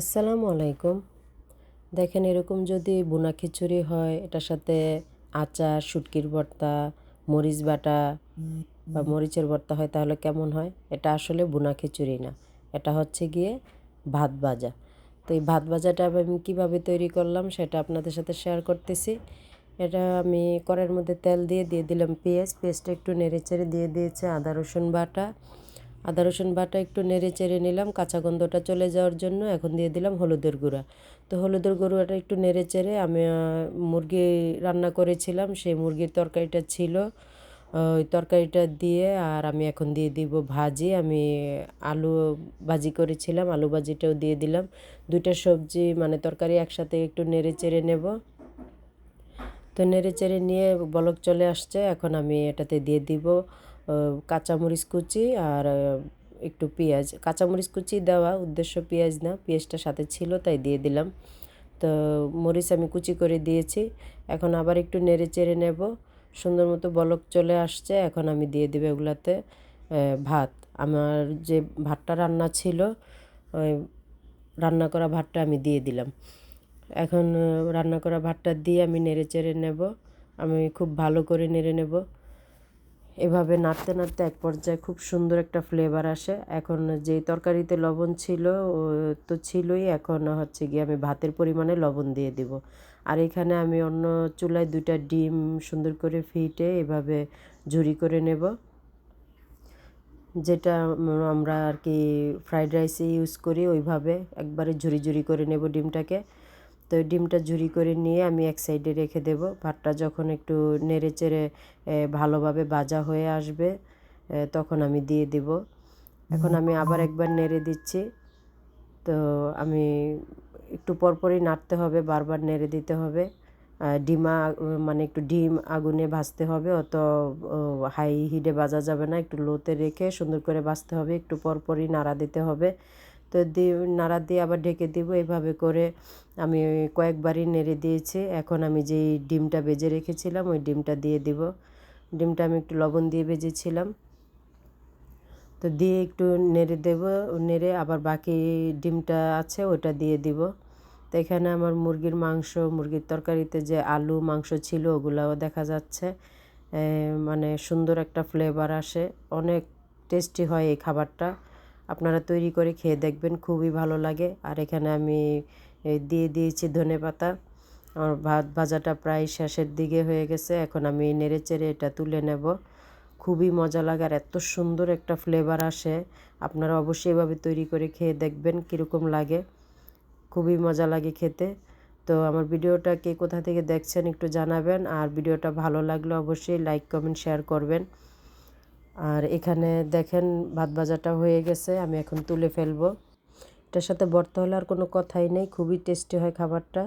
আসসালামু আলাইকুম। দেখেন এরকম যদি বোনা খিচুড়ি হয়, এটার সাথে আচার, শুটকির ভর্তা, মরিচ বাটা বা মরিচের ভর্তা হয়, তাহলে কেমন হয়? এটা আসলে বোনা খিচুড়ি না। এটা হচ্ছে গিয়ে ভাত ভাজা। তো এই ভাত ভাজাটা আমি কীভাবে তৈরি করলাম, সেটা আপনাদের সাথে শেয়ার করতেছি। এটা আমি কড়াইয়ের মধ্যে তেল দিয়ে দিয়ে দিলাম পেঁয়াজ। পেঁয়াজটা একটু নেড়ে চেড়ে দিয়ে দিয়েছে আদা, রসুন বাটা। আদা রসুন বাটা একটু নেড়ে চেড়ে নিলাম, কাঁচা গন্ধটা চলে যাওয়ার জন্য এখন দিয়ে দিলাম হলুদের গুঁড়া। তো হলুদের গুঁড়োটা একটু নেড়ে চেড়ে আমি মুরগি রান্না করেছিলাম, সেই মুরগির তরকারিটা ছিল। ওই তরকারিটা দিয়ে আর আমি এখন দিয়ে দিব ভাজি। আমি আলু ভাজি করেছিলাম, আলু ভাজিটাও দিয়ে দিলাম। দুইটা সবজি মানে তরকারি একসাথে একটু নেড়ে চেড়ে নেব। তো নেড়ে চেড়ে নিয়ে বলক চলে আসছে, এখন আমি এটাতে দিয়ে দিব। কাঁচামরিচ কুচি আর একটু পেঁয়াজ। কাঁচামরিচ কুচি দেওয়া উদ্দেশ্য পেঁয়াজ না, পেঁয়াজটা সাথে ছিল তাই দিয়ে দিলাম। তো মরিচ আমি কুচি করে দিয়েছি। এখন আবার একটু নেড়ে চেড়ে নেব। সুন্দর মতো বলক চলে আসছে, এখন আমি দিয়ে দেবো এগুলাতে ভাত। আমার যে ভাতটা রান্না ছিল রান্না করা ভাতটা আমি দিয়ে দিলাম। এখন রান্না করা ভাতটা দিয়ে আমি নেড়ে চেড়ে নেব। আমি খুব ভালো করে নেড়ে নেব। এভাবে নাড়তে নাড়তে এক পর্যায়ে খুব সুন্দর একটা ফ্লেভার আসে। এখন যেই তরকারিতে লবণ ছিল তো ছিলই, এখন হচ্ছে গিয়ে আমি ভাতের পরিমাণে লবণ দিয়ে দিব। আর এখানে আমি অন্য চুলায় দুইটা ডিম সুন্দর করে ফিটে এভাবে ঝুরি করে নেব। যেটা আমরা আর কি ফ্রাইড রাইসে ইউজ করি, ওইভাবে একবারে ঝুরি ঝুরি করে নেব ডিমটাকে। তো ডিমটা ঝুরি করে নিয়ে আমি এক সাইডে রেখে দেব। ভাতটা যখন একটু নেড়ে চেড়ে ভালোভাবে ভাজা হয়ে আসবে তখন আমি দিয়ে দিব। এখন আমি আবার একবার নেড়ে দিচ্ছি। তো আমি একটু পরপরই নাড়তে হবে, বারবার নেড়ে দিতে হবে। ডিমা মানে একটু ডিম আগুনে ভাজতে হবে, অত হাই হিটে ভাজা যাবে না। একটু লোতে রেখে সুন্দর করে ভাজতে হবে, একটু পরপরই নাড়া দিতে হবে। তো দিয়ে নাড়া দিয়ে আবার ঢেকে দিব। এভাবে করে আমি কয়েকবারই নেড়ে দিয়েছি। এখন আমি যেই ডিমটা বেজে রেখেছিলাম, ওই ডিমটা দিয়ে দিব। ডিমটা আমি একটু লবণ দিয়ে ভেজেছিলাম। তো দিয়ে একটু নেড়ে দেব, নেড়ে আবার বাকি ডিমটা আছে ওটা দিয়ে দিব। তো এখানে আমার মুরগির মাংস, মুরগির তরকারিতে যে আলু, মাংস ছিল ওগুলাও দেখা যাচ্ছে। মানে সুন্দর একটা ফ্লেভার আসে। অনেক টেস্টি হয় এই খাবারটা। আপনারা তৈরি করে খেয়ে দেখবেন, খুবই ভালো লাগে। আর এখানে আমি দিয়ে দিয়েছি ধনে পাতা। আমার ভাত ভাজাটা প্রায় শেষের দিকে হয়ে গেছে। এখন আমি নেড়ে চেড়ে এটা তুলে নেব। খুবই মজা লাগে আর এত সুন্দর একটা ফ্লেভার আসে। আপনারা অবশ্যই এভাবে তৈরি করে খেয়ে দেখবেন কীরকম লাগে। খুবই মজা লাগে খেতে। তো আমার ভিডিওটা কে কোথা থেকে দেখছেন একটু জানাবেন। আর ভিডিওটা ভালো লাগলে অবশ্যই লাইক, কমেন্ট, শেয়ার করবেন। আর এখানে দেখেন ভাত ভাজাটা হয়ে গেছে, আমি এখন তুলে ফেলব। এটার সাথে বর্ত হলে আর কোনো কথাই নেই, খুবই টেস্টি হয় খাবারটা।